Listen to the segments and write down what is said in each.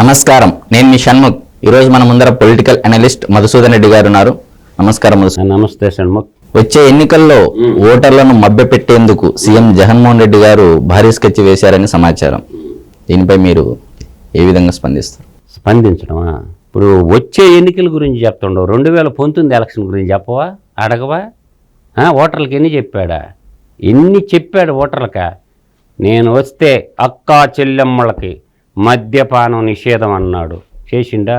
నమస్కారం. నేను మీ షణ్ముఖ్. ఈరోజు మన ముందర పొలిటికల్ అనలిస్ట్ మధుసూదన్ రెడ్డి గారు ఉన్నారు. నమస్కారం మధుసూదన్. నమస్తే షణ్ముఖ్. వచ్చే ఎన్నికల్లో ఓటర్లను మభ్యపెట్టేందుకు సీఎం జగన్మోహన్ రెడ్డి గారు భారీ స్కెచ్ వేశారని సమాచారం. దీనిపై మీరు ఏ విధంగా స్పందిస్తారు? స్పందించడమా? ఇప్పుడు వచ్చే ఎన్నికల గురించి చెప్తుండవు. రెండు వేల పంతొమ్మిది ఎలక్షన్ గురించి చెప్పవా? అడగవా? ఓటర్లకి ఎన్ని చెప్పాడా? ఎన్ని చెప్పాడు ఓటర్లకా? నేను వస్తే అక్కా చెల్లెమ్మలకి మద్యపానం నిషేధం అన్నాడు. చేసిండా?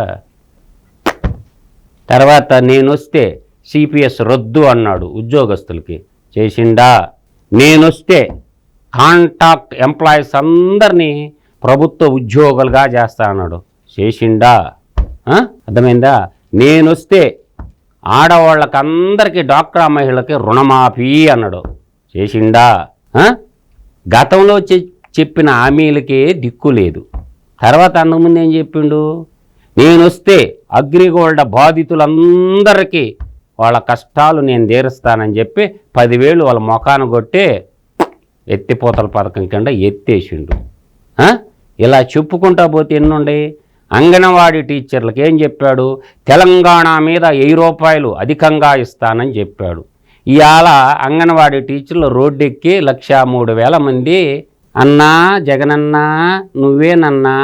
తర్వాత నేనొస్తే సిపిఎస్ రద్దు అన్నాడు ఉద్యోగస్తులకి. చేసిండా? నేనొస్తే కాంటాక్ట్ ఎంప్లాయీస్ అందరినీ ప్రభుత్వ ఉద్యోగులుగా చేస్తా అన్నాడు. చేసిండా? అర్థమైందా? నేనొస్తే ఆడవాళ్ళకి అందరికీ డాక్టర్ మహిళలకి రుణమాఫీ అన్నాడు. చేసిండా? గతంలో చెప్పిన హామీలకే దిక్కు లేదు. తర్వాత అంతకుముందు ఏం చెప్పిండు? నేను వస్తే అగ్రిగోల్డ్ బాధితులందరికీ వాళ్ళ కష్టాలు నేను తీరుస్తానని చెప్పి పదివేలు వాళ్ళ మొఖాన కొట్టి ఎత్తిపోతల పథకం కింద ఎత్తేసిండు. ఇలా చెప్పుకుంటా పోతే ఎన్నుండే? అంగన్వాడీ టీచర్లకు ఏం చెప్పాడు? తెలంగాణ మీద వెయ్యి రూపాయలు అధికంగా ఇస్తానని చెప్పాడు. ఇవాళ అంగన్వాడీ టీచర్లు రోడ్డెక్కి లక్షా మూడు వేల మంది అన్నా జగనన్నా నువ్వేనన్నా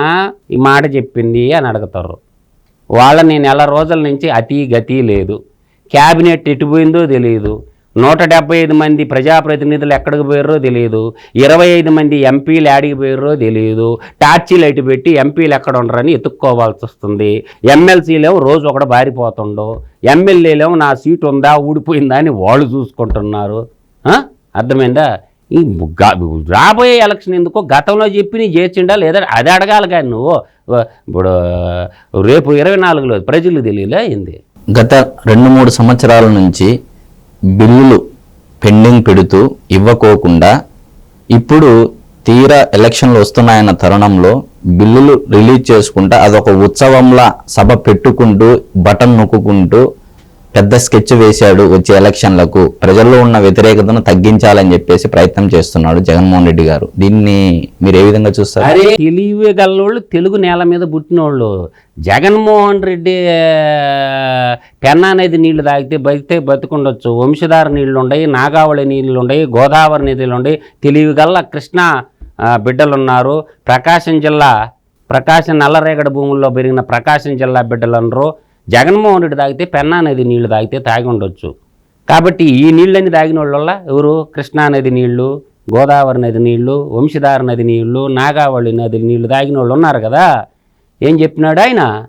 ఈ మాట చెప్పింది అని అడుగుతారు. వాళ్ళ నేను నెల రోజుల నుంచి అతి గతి లేదు. క్యాబినెట్ ఎటుపోయిందో తెలియదు నూట డెబ్బై ఐదు మంది ప్రజాప్రతినిధులు ఎక్కడికి పోయారో తెలియదు ఇరవై ఐదు మంది ఎంపీలు యాడికి పోయారో తెలియదు టార్చీ లైట్ పెట్టి ఎంపీలు ఎక్కడ ఉండరని ఎత్తుక్కోవాల్సి వస్తుంది. ఎమ్మెల్సీలేమో రోజు ఒకటి బారిపోతుండో. ఎమ్మెల్యేలేమో నా సీటు ఉందా ఊడిపోయిందా అని వాళ్ళు చూసుకుంటున్నారు. అర్థమైందా? ఈ రాబోయే ఎలక్షన్ ఎందుకో గతంలో చెప్పి నీ చేర్చిండా లేదా అది అడగాలి కానీ నువ్వు. ఇప్పుడు రేపు ఇరవై నాలుగులో ప్రజలు తెలియలే అయింది గత రెండు మూడు సంవత్సరాల నుంచి బిల్లులు పెండింగ్ పెడుతూ ఇవ్వకోకుండా ఇప్పుడు తీరా ఎలక్షన్లు వస్తున్నాయన్న తరుణంలో బిల్లులు రిలీజ్ చేసుకుంటా అదొక ఉత్సవంలా సభ పెట్టుకుంటూ బటన్ నొక్కుంటూ పెద్ద స్కెచ్ వేశాడు వచ్చే ఎలక్షన్లకు. ప్రజల్లో ఉన్న వ్యతిరేకతను తగ్గించాలని చెప్పేసి ప్రయత్నం చేస్తున్నాడు జగన్మోహన్ రెడ్డి గారు. దీన్ని మీరు ఏ విధంగా చూస్తారు? తెలియగలవాళ్ళు తెలుగు నేల మీద పుట్టినోళ్ళు. జగన్మోహన్ రెడ్డి పెన్నా నది నీళ్ళు తాగితే బతికితే బతుకుండొచ్చు. వంశధార నీళ్ళు ఉండయి నాగావళి నీళ్ళు ఉండయి గోదావరి నదులు ఉండయి. తెలివి గల్ల కృష్ణ బిడ్డలున్నారు. ప్రకాశం జిల్లా ప్రకాశం నల్లరేగడి భూముల్లో పెరిగిన ప్రకాశం జిల్లా బిడ్డలన్నారు జగన్మోహన్ రెడ్డి తాగితే పెన్నా నది నీళ్ళు తాగితే తాగి ఉండొచ్చు. కాబట్టి ఈ నీళ్ళని తాగిన వాళ్ళ ఎవరు? కృష్ణా నది నీళ్ళు గోదావరి నది నీళ్ళు వంశధార నది నీళ్ళు నాగావళి నది నీళ్ళు తాగిన వాళ్ళు ఉన్నారు కదా. ఏం చెప్పినాడు ఆయన?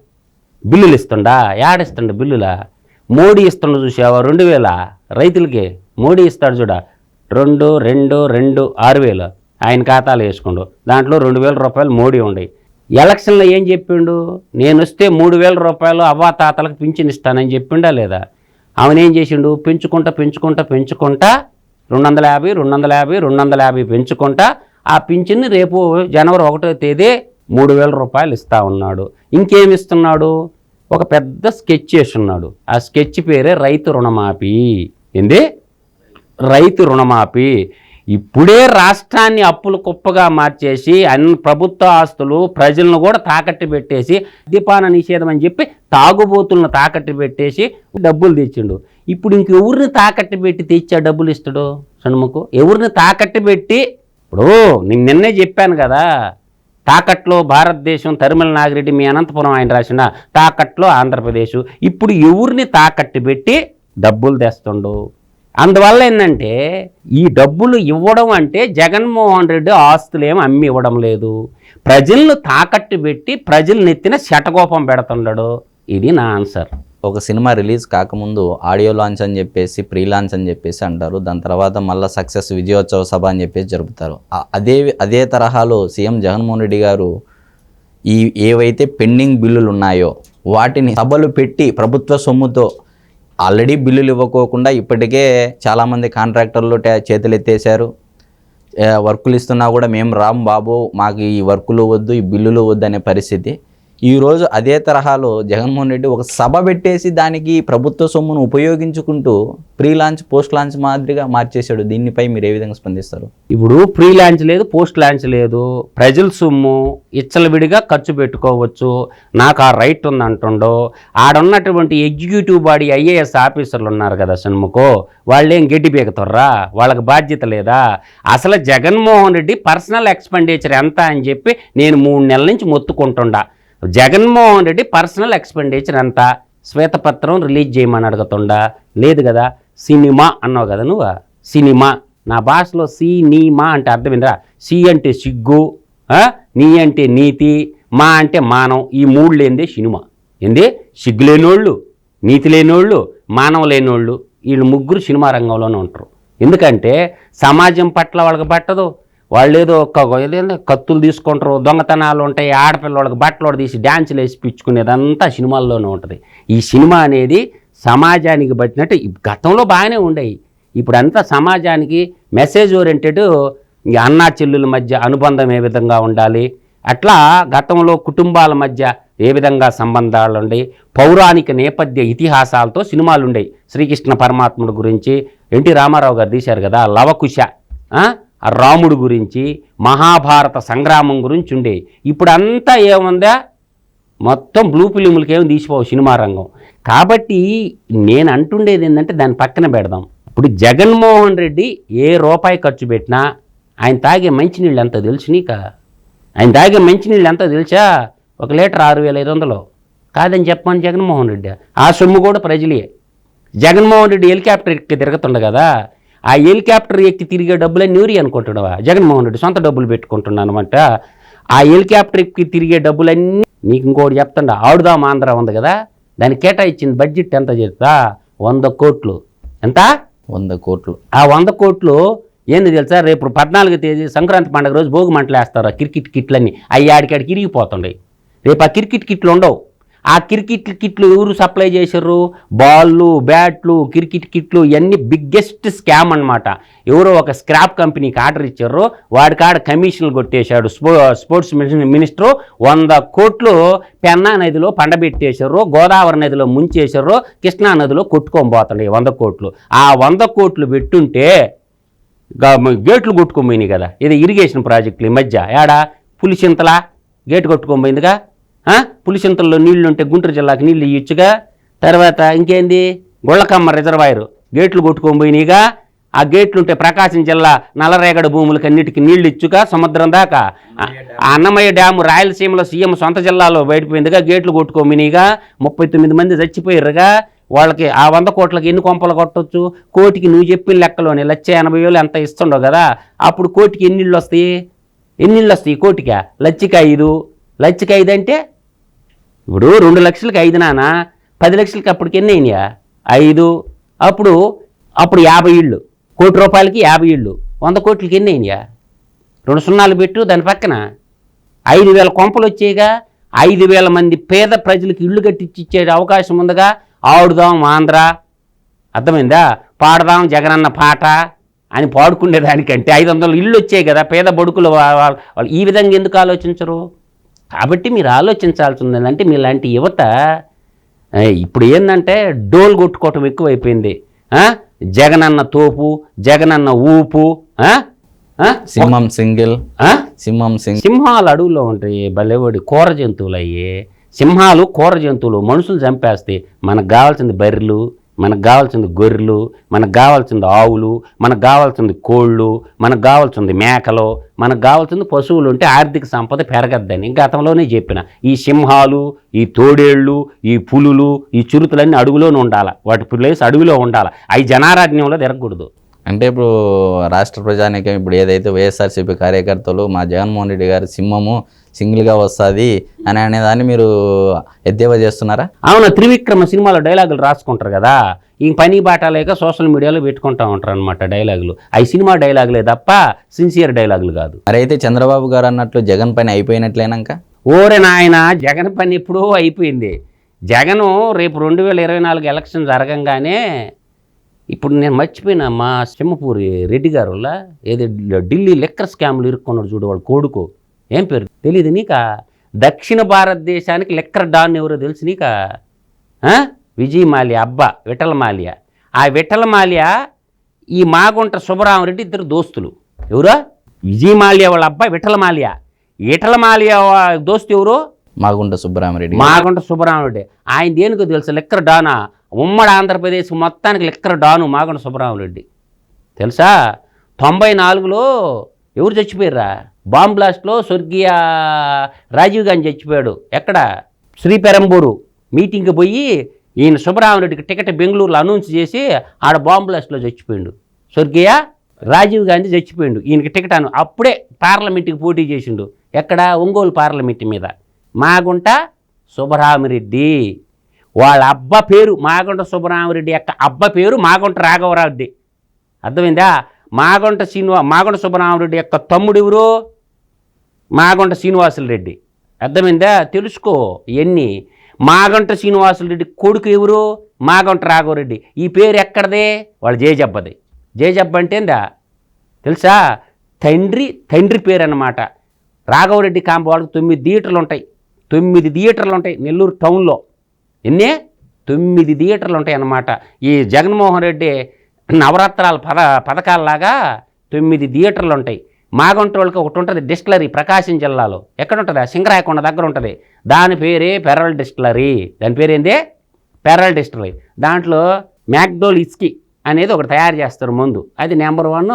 బిల్లులు ఇస్తుండా? యాడిస్తుండ బిల్లులా? మోడీ ఇస్తుండ చూసావా? రెండు వేల? రైతులకి మోడీ ఇస్తాడు చూడ? రెండు రెండు రెండు ఆరు వేలు. ఆయన ఖాతాలు వేసుకుండు. దాంట్లో రెండు వేల రూపాయలు మోడీ ఉండయి ఎలక్షన్లో ఏం చెప్పిండు? నేను వస్తే మూడు వేల రూపాయలు అవ్వాతాతలకు పింఛన్ ఇస్తానని చెప్పిండా లేదా? ఆమెను ఏం చేసిండు? పెంచుకుంటా పెంచుకుంటా పెంచుకుంటా రెండు వందల యాభై రెండు వందల యాభై రెండు వందల యాభై పెంచుకుంటా ఆ పింఛన్ని రేపు జనవరి ఒకటో తేదీ మూడు వేల రూపాయలు ఇస్తా ఉన్నాడు. ఇంకేమి ఇస్తున్నాడు? ఒక పెద్ద స్కెచ్ చేసి ఉన్నాడు ఆ స్కెచ్ పేరే రైతు రుణమాఫీ. ఏంది? రైతు రుణమాఫీ. ఇప్పుడే రాష్ట్రాన్ని అప్పులు కుప్పగా మార్చేసి అన్ని ప్రభుత్వ ఆస్తులు ప్రజలను కూడా తాకట్టు పెట్టేసి మద్యపాన నిషేధం అని చెప్పి తాగుబోతులను తాకట్టు పెట్టేసి డబ్బులు తెచ్చిండు. ఇప్పుడు ఇంకెవరిని తాకట్టు పెట్టి తెచ్చా డబ్బులు ఇస్తాడు షణ్ముఖు? ఎవరిని తాకట్టు పెట్టి ఇప్పుడు నేను నిన్నే చెప్పాను కదా తాకట్లో భారతదేశం తరిమల నాగిరెడ్డి మీ అనంతపురం ఆయన రాసిన తాకట్లో ఆంధ్రప్రదేశ్. ఇప్పుడు ఎవరిని తాకట్టు పెట్టి డబ్బులు తెస్తుండు? అందువల్ల ఏంటంటే ఈ డబ్బులు ఇవ్వడం అంటే జగన్మోహన్ రెడ్డి ఆస్తులు ఏమి అమ్మి ఇవ్వడం లేదు. ప్రజలను తాకట్టు పెట్టి ప్రజలు నెత్తిన శటకోపం పెడుతున్నాడు. ఇది నా ఆన్సర్. ఒక సినిమా రిలీజ్ కాకముందు ఆడియో లాంచ్ అని చెప్పేసి ప్రీ లాంచ్ అని చెప్పేసి అంటారు. దాని తర్వాత మళ్ళీ సక్సెస్ విజయోత్సవ సభ అని చెప్పేసి జరుపుతారు. అదే అదే తరహాలో సీఎం జగన్మోహన్ రెడ్డి గారు ఈ ఏవైతే పెండింగ్ బిల్లులు ఉన్నాయో వాటిని సభలు పెట్టి ప్రభుత్వ సొమ్ముతో ఆల్రెడీ బిల్లులు ఇవ్వకోకుండా ఇప్పటికే చాలామంది కాంట్రాక్టర్లు చేతులు ఎత్తేసారు వర్కులు ఇస్తున్నా కూడా మేము రాం బాబు మాకు ఈ వర్కులు వద్దు ఈ బిల్లులు వద్దు అనే పరిస్థితి. ఈరోజు అదే తరహాలో జగన్మోహన్ రెడ్డి ఒక సభ పెట్టేసి దానికి ప్రభుత్వ సొమ్మును ఉపయోగించుకుంటూ ప్రీ లాంచ్ పోస్ట్ లాంచ్ మాదిరిగా మార్చేశాడు. దీనిపై మీరు ఏ విధంగా స్పందిస్తారు? ఇప్పుడు ప్రీ లాంచ్ లేదు పోస్ట్ లాంచ్ లేదు. ప్రజల సొమ్ము ఇచ్చలవిడిగా ఖర్చు పెట్టుకోవచ్చు. నాకు ఆ రైట్ ఉంది అంటుండో. ఆడున్నటువంటి ఎగ్జిక్యూటివ్ బాడీ ఐఏఎస్ ఆఫీసర్లు ఉన్నారు కదా సన్ముఖో వాళ్ళేం గడ్డి బీగతుర్రా వాళ్ళకి బాధ్యత లేదా? అసలు జగన్మోహన్ రెడ్డి పర్సనల్ ఎక్స్పెండిచర్ ఎంత అని చెప్పి నేను మూడు నెలల నుంచి మొత్తుకుంటుండా. జగన్మోహన్ రెడ్డి పర్సనల్ ఎక్స్పెండిచర్ ఎంత శ్వేతపత్రం రిలీజ్ చేయమని అడుగుతుండా. లేదు కదా సినిమా అన్నావు కదా నువ్వు. సినిమా. నా భాషలో సినిమా అంటే అర్థమైందా సి అంటే సిగ్గు నీ అంటే నీతి మా అంటే మానం. ఈ మూడు లేనిదే సినిమా. ఏంది? సిగ్గు లేనోళ్ళు నీతి లేనోళ్ళు మానవ లేనోళ్ళు వీళ్ళు ముగ్గురు సినిమా రంగంలోనే ఉంటారు. ఎందుకంటే సమాజం పట్ల వాళ్ళకి పట్టదు. వాళ్ళు ఏదో ఒక్క కత్తులు తీసుకుంటారు దొంగతనాలు ఉంటాయి ఆడపిల్లలకి బట్టలు తీసి డ్యాన్సులు వేసి పిచ్చుకునేదంతా సినిమాల్లోనే ఉంటుంది. ఈ సినిమా అనేది సమాజానికి బట్టినట్టు గతంలో బాగానే ఉండేవి ఇప్పుడు అంతా సమాజానికి మెసేజ్ ఓరియంటెడ్ అన్నా చెల్లుల మధ్య అనుబంధం ఏ విధంగా ఉండాలి అట్లా గతంలో కుటుంబాల మధ్య ఏ విధంగా సంబంధాలు ఉండేవి పౌరాణిక నేపథ్య ఇతిహాసాలతో సినిమాలు ఉండేవి శ్రీకృష్ణ పరమాత్ముడు గురించి ఎన్టీ రామారావు గారు తీశారు కదా లవకుశ రాముడు గురించి మహాభారత సంగ్రామం గురించి ఉండేవి ఇప్పుడు అంతా ఏముందా? మొత్తం బ్లూ ఫిలిములకి ఏమి తీసిపోవు సినిమా రంగం. కాబట్టి నేను అంటుండేది ఏంటంటే దాని పక్కన పెడదాం. ఇప్పుడు జగన్మోహన్ రెడ్డి ఏ రూపాయి ఖర్చు పెట్టినా ఆయన తాగే మంచినీళ్ళు ఎంత తెలుసు నీక? ఆయన తాగే మంచినీళ్ళు ఎంత తెలుసా? ఒక లీటర్ ఆరు వేల ఐదు వందలు. కాదని చెప్పమని జగన్మోహన్ రెడ్డి. ఆ సొమ్ము కూడా ప్రజలే. జగన్మోహన్ రెడ్డి హెలికాప్టర్ ఎక్కి తిరుగుతుండ కదా. ఆ హెలికాప్టర్ ఎక్కి తిరిగే డబ్బులన్నీ న్యూరి అనుకుంటున్నావా? జగన్మోహన్ రెడ్డి సొంత డబ్బులు పెట్టుకుంటున్నాను అనమాట ఆ హెలికాప్టర్ ఎక్కి తిరిగే డబ్బులన్నీ నీకు ఇంకోటి చెప్తుండ. ఆడుదాం ఆంధ్ర ఉంది కదా దానికి కేటాయించింది బడ్జెట్ ఎంత చెప్తా వంద కోట్లు. ఎంత? వంద కోట్లు. ఆ వంద కోట్లు ఏంది తెలుసా? రేపు పద్నాలుగు తేదీ సంక్రాంతి పండుగ రోజు భోగి మంటలు వేస్తారు ఆ క్రికెట్ కిట్లన్నీ. అవి ఆడికాడికి ఇరిగిపోతుండయి. రేపు ఆ క్రికెట్ కిట్లు ఉండవు. ఆ క్రికెట్ కిట్లు ఎవరు సప్లై చేశారు? బాళ్ళు బ్యాట్లు క్రికెట్ కిట్లు ఇవన్నీ బిగ్గెస్ట్ స్కామ్ అన్నమాట. ఎవరో ఒక స్క్రాప్ కంపెనీకి ఆర్డర్ ఇచ్చారు. వాడి కాడ కమిషన్లు కొట్టేశాడు. స్పో స్పోర్ట్స్ మినిస్టర్ మినిస్టరు వంద కోట్లు పెన్నా నదిలో పండబెట్టేశారు. గోదావరి నదిలో ముంచేశారు. కృష్ణా నదిలో కొట్టుకోబోతున్నాయి వంద కోట్లు. ఆ వంద కోట్లు పెట్టుంటే గేట్లు కొట్టుకోపోయినాయి కదా. ఇది ఇరిగేషన్ ప్రాజెక్టులు ఈ మధ్య. ఏడా? పులిచింతల గేటు కొట్టుకోపోయిందిగా పులిచింతల్లో నీళ్ళు ఉంటే గుంటూరు జిల్లాకి నీళ్ళు ఇయ్యొచ్చుగా. తర్వాత ఇంకేంది? గొళ్ళకమ్మ రిజర్వాయర్. గేట్లు కొట్టుకోపోయినాయిగా ఆ గేట్లు ఉంటే ప్రకాశం జిల్లా నల్లరేగడి భూములకి అన్నిటికీ నీళ్ళు ఇచ్చుగా సముద్రం దాకా. ఆ అన్నమయ్య డ్యాము రాయలసీమలో సీఎం సొంత జిల్లాలో బయటపోయిందిగా గేట్లు కొట్టుకోమినిగా ముప్పై తొమ్మిది మంది చచ్చిపోయారుగా వాళ్ళకి ఆ వంద కోట్లకి ఎన్ని కొంపలు కొట్టొచ్చు? కోటికి నువ్వు చెప్పిన లెక్కలోనే లక్ష ఎనభై వేలు ఎంత ఇస్తుండవు కదా. అప్పుడు కోటికి ఎన్నిళ్ళు వస్తాయి ఎన్ని ఇళ్ళు వస్తాయి కోటికా? లచ్చిక ఐదు. లచ్చిక ఐదు అంటే ఇప్పుడు రెండు లక్షలకి ఐదు నాన్న పది లక్షలకి అప్పటికి ఎన్ని అయినాయా? ఐదు. అప్పుడు అప్పుడు యాభై ఇళ్ళు. కోటి రూపాయలకి యాభై ఇళ్ళు. వంద కోట్లకి ఎన్ని అయినాయా? రెండు సున్నాలు పెట్టు దాని పక్కన. ఐదు వేల కొంపలు వచ్చేగా ఐదు వేల మంది పేద ప్రజలకు ఇళ్ళు కట్టించి ఇచ్చే అవకాశం ఉందిగా. ఆడుదాం ఆంధ్ర. అర్థమైందా? పాడదాం జగనన్న పాట అని పాడుకునే దానికంటే ఐదు వందలు ఇళ్ళు వచ్చాయి కదా పేద బడుకులు వాళ్ళు ఈ విధంగా ఎందుకు ఆలోచించరు? కాబట్టి మీరు ఆలోచించాల్సి ఉంది అంటే మీలాంటి యువత ఇప్పుడు ఏంటంటే డోల్ కొట్టుకోవటం ఎక్కువైపోయింది? జగనన్న తోపు జగనన్న ఊపు? సింహం సింగిల్? సింహం సింగిల్ సింహాలు అడవుల్లో ఉంటాయి భలేవాడి కూర జంతువులు అయ్యి సింహాలు కూర జంతువులు మనుషులు చంపేస్తాయి మనకు కావాల్సింది బర్రెలు మనకు కావాల్సింది గొర్రెలు మనకు కావాల్సింది ఆవులు మనకు కావాల్సింది కోళ్ళు మనకు కావాల్సింది మేకలు మనకు కావాల్సింది పశువులు ఉంటే ఆర్థిక సంపద పెరగద్దని గతంలోనే చెప్పిన. ఈ సింహాలు ఈ తోడేళ్ళు ఈ పులులు ఈ చిరుతలన్నీ అడుగులోనే ఉండాలి. వాటి ప్లేస్ అడవిలో ఉండాలి. అవి జనారాజ్యంలో తిరగకూడదు. అంటే ఇప్పుడు రాష్ట్ర ప్రజానీకం ఇప్పుడు ఏదైతే వైఎస్ఆర్సీపీ కార్యకర్తలు మా జగన్మోహన్ రెడ్డి గారి సింహము సింగిల్గా వస్తుంది అని అనేదాన్ని మీరు ఎద్దేవా చేస్తున్నారా? అవును త్రివిక్రమ సినిమాలో డైలాగులు రాసుకుంటారు కదా. ఈ పని బాట లేక సోషల్ మీడియాలో పెట్టుకుంటా ఉంటారు అనమాట డైలాగులు. అవి సినిమా డైలాగులే తప్ప సిన్సియర్ డైలాగులు కాదు. మరి అయితే చంద్రబాబు గారు అన్నట్లు జగన్ పని అయిపోయినట్లేనాక? ఓరే నాయన జగన్ పని ఎప్పుడూ అయిపోయింది. జగను రేపు రెండు వేల ఇరవై నాలుగు ఎలక్షన్ జరగంగానే ఇప్పుడు నేను మర్చిపోయినా మా సింహపూరి రెడ్డి గారు ఏది ఢిల్లీ లెక్కర్ స్కామ్లు ఇరుక్కున్నాడు చూడు వాడు కొడుకు. ఏం పేరు? తెలియదు నీకా? దక్షిణ భారతదేశానికి లెక్కర్ డాన్ ఎవరో తెలుసు నీకా? ఆ? విజయ్ మాల్యా అబ్బా విఠల మాల్యా ఆ విఠల మాల్యా ఈ మాగుంట సుబ్బరామరెడ్డి ఇద్దరు దోస్తులు. ఎవరు? విజయ్ మాల్యా వాళ్ళ అబ్బాయి విఠల మాల్యా విఠల మాల్యా వా- దోస్తు ఎవరు? మాగుంట సుబ్బరామరెడ్డి మాగుంట సుబ్బరామరెడ్డి. ఆయన దేనికో తెలుసు? లెక్కర డానా? ఉమ్మడి ఆంధ్రప్రదేశ్ మొత్తానికి లెక్కర డాను మాగుంట సుబ్బరామరెడ్డి. తెలుసా? తొంభై నాలుగులో ఎవరు చచ్చిపోయారా బాంబ్ బ్లాస్ట్లో స్వర్గీయ రాజీవ్ గాంధీ చచ్చిపోయాడు. ఎక్కడ? శ్రీపెరంబూరు. మీటింగ్కి పోయి ఈయన సుబ్బరామరెడ్డికి టికెట్ బెంగళూరులో అనౌన్స్ చేసి ఆడ బాంబ్ బ్లాస్ట్లో చచ్చిపోయాడు. స్వర్గీయ రాజీవ్ గాంధీ చచ్చిపోయాడు. ఈయనకి టికెట్ అను అప్పుడే పార్లమెంట్కి పోటీ చేసిండు. ఎక్కడ? ఒంగోలు పార్లమెంట్ మీద. మాగుంట సుబ్బరామిరెడ్డి వాళ్ళ అబ్బ పేరు మాగుంట సుబ్బరామిరెడ్డి యొక్క అబ్బ పేరు మాగుంట రాఘవరెడ్డి అర్థమైందా? మాగుంట శ్రీనివా మాగుంట సుబ్బరామరెడ్డి యొక్క తమ్ముడు ఎవరు? మాగుంట శ్రీనివాసులు రెడ్డి అర్థమైందా? తెలుసుకో ఇవన్నీ మాగంట శ్రీనివాసుల రెడ్డి కొడుకు ఎవరు? మాగంట రాఘవరెడ్డి. ఈ పేరు ఎక్కడదే? వాళ్ళు జేజబ్బది జేజబ్బ అంటేందా? తెలుసా? తండ్రి తండ్రి పేరు అన్నమాట రాఘవరెడ్డి కాంప వాళ్ళకి తొమ్మిది థియేటర్లు ఉంటాయి తొమ్మిది థియేటర్లు ఉంటాయి నెల్లూరు టౌన్లో. ఎన్నే? తొమ్మిది థియేటర్లు ఉంటాయి అన్నమాట ఈ జగన్మోహన్ రెడ్డి నవరాత్రాల పద పథకాలలాగా తొమ్మిది థియేటర్లు ఉంటాయి మాగంట వాళ్ళకి ఒకటి ఉంటుంది డిస్టిలరీ ప్రకాశం జిల్లాలో. ఎక్కడ ఉంటుంది సింగరాయకొండ దగ్గర ఉంటుంది దాని పేరే పెరల్ డిస్టిలరీ. దాని పేరేంది? Pearl distillery. దాంట్లో మ్యాక్డోల్ ఇస్కి అనేది ఒకటి తయారు చేస్తారు ముందు. అది నెంబర్ వన్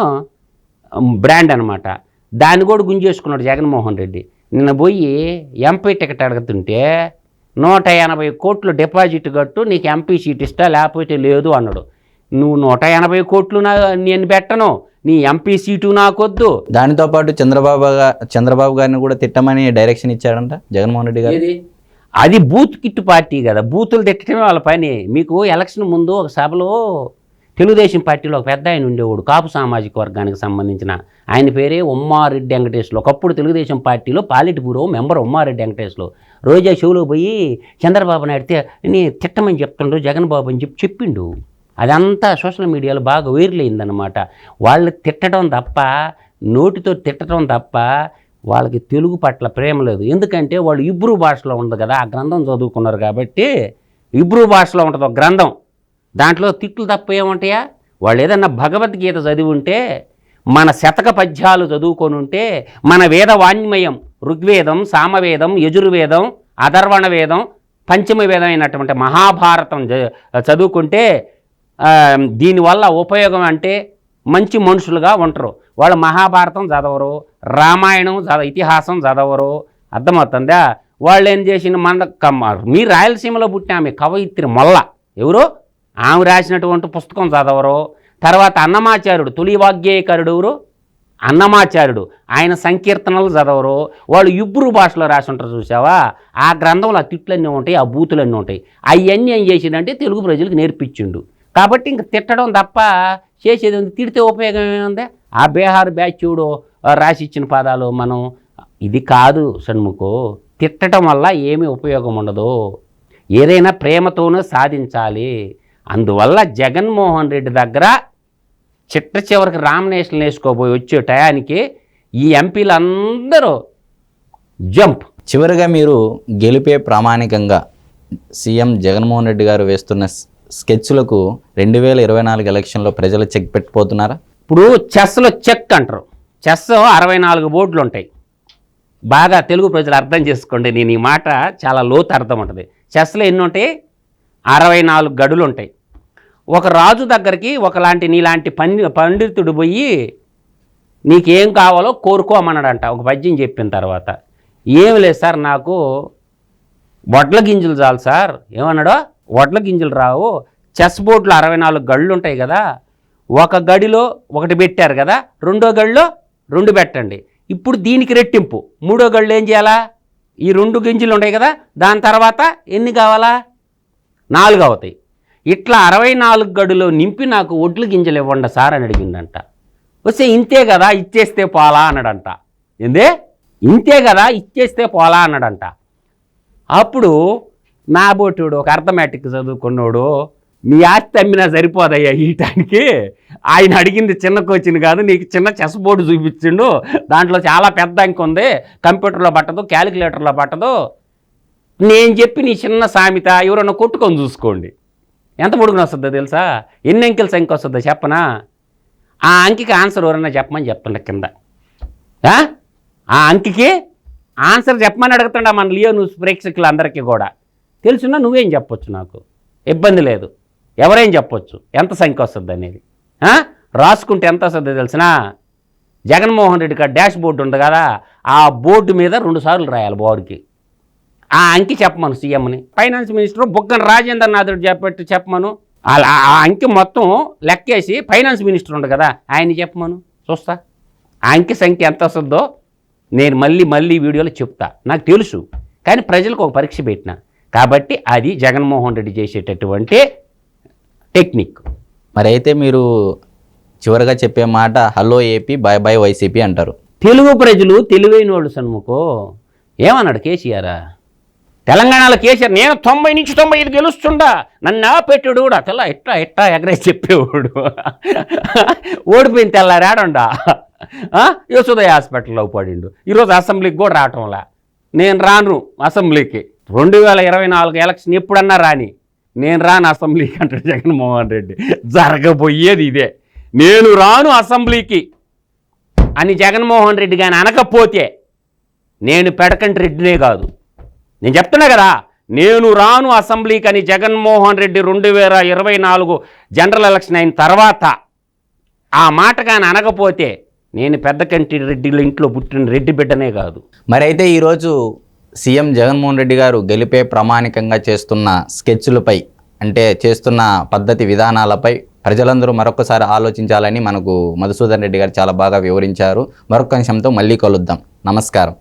బ్రాండ్ అనమాట దాన్ని కూడా గుంజేసుకున్నాడు జగన్మోహన్ రెడ్డి. నిన్న పోయి ఎంపీ టికెట్ అడుగుతుంటే నూట ఎనభై కోట్లు డిపాజిట్ కట్టు నీకు ఎంపీ సీట్ ఇస్తా లేకపోతే లేదు అన్నాడు. నువ్వు నూట ఎనభై కోట్లు నా నేను పెట్టను. నీ ఎంపీ సీటు నాకొద్దు. దానితో పాటు చంద్రబాబు చంద్రబాబు గారిని కూడా తిట్టమని డైరెక్షన్ ఇచ్చాడంట జగన్మోహన్ రెడ్డి గారు. అది బూత్ కిట్ పార్టీ కదా. బూతులు తిట్టడమే వాళ్ళ పని. మీకు ఎలక్షన్ ముందు ఒక సభలో తెలుగుదేశం పార్టీలో ఒక పెద్ద ఆయన ఉండేవాడు. కాపు సామాజిక వర్గానికి సంబంధించిన ఆయన పేరే ఉమ్మారెడ్డి వెంకటేశ్వరు ఒకప్పుడు తెలుగుదేశం పార్టీలో polit bureau member Ummareddy Venkateswarlu Roja షోలో పోయి చంద్రబాబు నాయుడు నీ తిట్టమని చెప్తుండ్రు జగన్ బాబు అని చెప్పి చెప్పిండు. అదంతా సోషల్ మీడియాలో బాగా వైరలైందనమాట వాళ్ళు తిట్టడం తప్ప నోటితో తిట్టడం తప్ప వాళ్ళకి తెలుగు పట్ల ప్రేమ లేదు. ఎందుకంటే వాళ్ళు ఇబ్రూ భాషలో ఉంది కదా ఆ గ్రంథం చదువుకున్నారు కాబట్టి ఇబ్రూ భాషలో ఉంటుంది ఒక గ్రంథం. దాంట్లో తిట్లు తప్ప ఏముంటాయా? వాళ్ళు ఏదన్నా భగవద్గీత చదివి ఉంటే మన శతక పద్యాలు చదువుకొని ఉంటే మన వేద వాణ్మయం ఋగ్వేదం సామవేదం యజుర్వేదం అధర్వణ వేదం పంచమ వేదం అయినటువంటి మహాభారతం చ- చదువుకుంటే దీనివల్ల ఉపయోగం అంటే మంచి మనుషులుగా ఉంటారు. వాళ్ళు మహాభారతం చదవరు రామాయణం చద ఇతిహాసం చదవరు. అర్థమవుతుందా? వాళ్ళు ఏం చేసిన మన కమ్మ మీ రాయలసీమలో పుట్టిన ఆమె కవయిత్రి మొల్ల. ఎవరు? ఆమె రాసినటువంటి పుస్తకం చదవరు. తర్వాత అన్నమాచార్యుడు తొలి వాగ్గేయకారుడు ఎవరు? అన్నమాచార్యుడు. ఆయన సంకీర్తనలు చదవరు. వాళ్ళు ఇబ్రు భాషలో రాసి ఉంటారు చూసావా ఆ గ్రంథంలో ఆ తిట్లన్నీ ఉంటాయి ఆ బూతులన్నీ ఉంటాయి. అవన్నీ ఏం చేసిండంటే తెలుగు ప్రజలకు నేర్పించిండు. కాబట్టి ఇంక తిట్టడం తప్ప చేసేది ఉంది. తిడితే ఉపయోగం ఏముంది? ఆ బీహార్ బ్యాచ్యుడు రాసిచ్చిన పదాలు మనం ఇది కాదు షణ్ముఖు. తిట్టడం వల్ల ఏమీ ఉపయోగం ఉండదు. ఏదైనా ప్రేమతోనే సాధించాలి. అందువల్ల జగన్మోహన్ రెడ్డి దగ్గర చిట్ట చివరికి రామనేషన్ వేసుకోబోయి వచ్చే టయానికి ఈ ఎంపీలందరూ జంప్. చివరిగా మీరు గెలిపే ప్రామాణికంగా సీఎం జగన్మోహన్ రెడ్డి గారు వేస్తున్న స్కెచ్లకు రెండు వేల ఇరవై నాలుగు ఎలక్షన్లో ప్రజలు చెక్ పెట్టిపోతున్నారా? ఇప్పుడు చెస్లో చెక్ అంటారు. చెస్ అరవై నాలుగు బోర్డులు ఉంటాయి బాగా తెలుగు ప్రజలు అర్థం చేసుకోండి నేను ఈ మాట చాలా లోతు అర్థం ఉంటుంది. చెస్లో ఎన్ని ఉంటాయి అరవై నాలుగు గడులు ఉంటాయి ఒక రాజు దగ్గరికి ఒకలాంటి నీలాంటి పండి పండితుడు పోయి నీకేం కావాలో కోరుకోమన్నాడంట. ఒక పద్యం చెప్పిన తర్వాత ఏం లేదు సార్ నాకు వడ్ల గింజలు చాలు సార్. ఏమన్నాడో? వడ్ల గింజలు రావు. చెస్ బోర్డులో అరవై నాలుగు గళ్ళు ఉంటాయి కదా. ఒక గడిలో ఒకటి పెట్టారు కదా. రెండో గడిలో రెండు పెట్టండి. ఇప్పుడు దీనికి రెట్టింపు. మూడో గళ్ళు ఏం చేయాలా? ఈ రెండు గింజలు ఉంటాయి కదా. దాని తర్వాత ఎన్ని కావాలా? నాలుగు అవుతాయి. ఇట్లా అరవై నాలుగు గడులో నింపి నాకు ఒడ్లు గింజలు ఇవ్వండి సార్ అని అడిగిందంట. వస్తే ఇంతే కదా ఇచ్చేస్తే పోలా అన్నాడంట. ఏందే? ఇంతే కదా ఇచ్చేస్తే పోలా అన్నాడంట. అప్పుడు నా బోటుడు ఒక అర్థమెటిక్ చదువుకున్నాడు మీ ఆస్తి అమ్మినా సరిపోదయ్యా ఈయటానికి ఆయన అడిగింది చిన్న కోచింగ్ కాదు నీకు చిన్న చెస్ బోర్డు చూపించిండు దాంట్లో చాలా పెద్ద అంక ఉంది కంప్యూటర్లో పట్టదు క్యాలిక్యులేటర్లో పట్టదు. నేను చెప్పి నీ చిన్న సామెత ఎవరన్నా కొట్టుకొని చూసుకోండి. ఎంత పొడుగున వస్తుందో తెలుసా? ఎన్ని అంకెల సంఖ్య వస్తుందో చెప్పనా? ఆ అంకికి ఆన్సర్ ఎవరన్నా చెప్పమని చెప్పండి కింద. ఆ? ఆ అంకికి ఆన్సర్ చెప్పమని అడుగుతుండ మన లియో న్యూస్ ప్రేక్షకులందరికీ కూడా. తెలుసున్నా నువ్వేం చెప్పొచ్చు నాకు? ఇబ్బంది లేదు. ఎవరేం చెప్పొచ్చు? ఎంత సంఖ్య వస్తుంది అనేది? రాసుకుంటే ఎంత వస్తుందో తెలిసినా? జగన్మోహన్ రెడ్డి గారు డాష్ బోర్డు ఉంది కదా ఆ బోర్డు మీద రెండు సార్లు రాయాలి బోర్డుకి. ఆ అంకి చెప్పమను సీఎంని. ఫైనాన్స్ మినిస్టర్ బుగ్గన రాజేంద్ర నాథుడు చెప్పట్టు చెప్పమను. ఆ- ఆ అంకి మొత్తం లెక్కేసి ఫైనాన్స్ మినిస్టర్ ఉంది కదా ఆయన చెప్పమను. చూస్తా. ఆ అంకి సంఖ్య ఎంత వస్తుందో నేను మళ్ళీ మళ్ళీ వీడియోలో చెప్తా. నాకు తెలుసు. కానీ ప్రజలకు ఒక పరీక్ష పెట్టిన. కాబట్టి అది జగన్మోహన్ రెడ్డి చేసేటటువంటి టెక్నిక్. మరి అయితే మీరు చివరిగా చెప్పే మాట hello AP bye bye YCP అంటారు. తెలుగు ప్రజలు తెలివైన వాళ్ళు సన్ముఖో ఏమన్నాడు కేసీఆర్? తెలంగాణలో కేసీఆర్ నేను తొంభై నుంచి తొంభై ఐదు గెలుస్తుండా. నన్ను పెట్టాడు కూడా. తెల్ల ఇట్లా ఇట్లా ఎగరేసి చెప్పేవాడు? ఓడిపోయిన తెల్లారాడుండా యశోదయ హాస్పిటల్లో పడిండు. ఈరోజు అసెంబ్లీకి కూడా రావటంలా. నేను రాను అసెంబ్లీకి. రెండు వేల ఇరవై నాలుగు ఎలక్షన్ ఎప్పుడన్నా రాని నేను రాను అసెంబ్లీకి అంటాడు జగన్మోహన్ రెడ్డి. జరగబోయేది ఇదే. నేను రాను అసెంబ్లీకి అని జగన్మోహన్ రెడ్డి కానీ అనకపోతే నేను పెడకంటి రెడ్డినే కాదు. నేను చెప్తున్నా కదా నేను రాను అసెంబ్లీకి అని జగన్మోహన్ రెడ్డి రెండు వేల ఇరవై నాలుగు జనరల్ ఎలక్షన్ అయిన తర్వాత ఆ మాట కానీ అనకపోతే నేను పెద్దకంటి రెడ్డిల ఇంట్లో పుట్టిన రెడ్డి బిడ్డనే కాదు. మరైతే ఈరోజు సీఎం జగన్మోహన్ రెడ్డి గారు గెలిపే ప్రామాణికంగా చేస్తున్న స్కెచ్లపై అంటే చేస్తున్న పద్ధతి విధానాలపై ప్రజలందరూ మరొకసారి ఆలోచించాలని మనకు మధుసూదన్ రెడ్డి గారు చాలా బాగా వివరించారు. మరొక అంశంతో మళ్ళీ కలుద్దాం. నమస్కారం.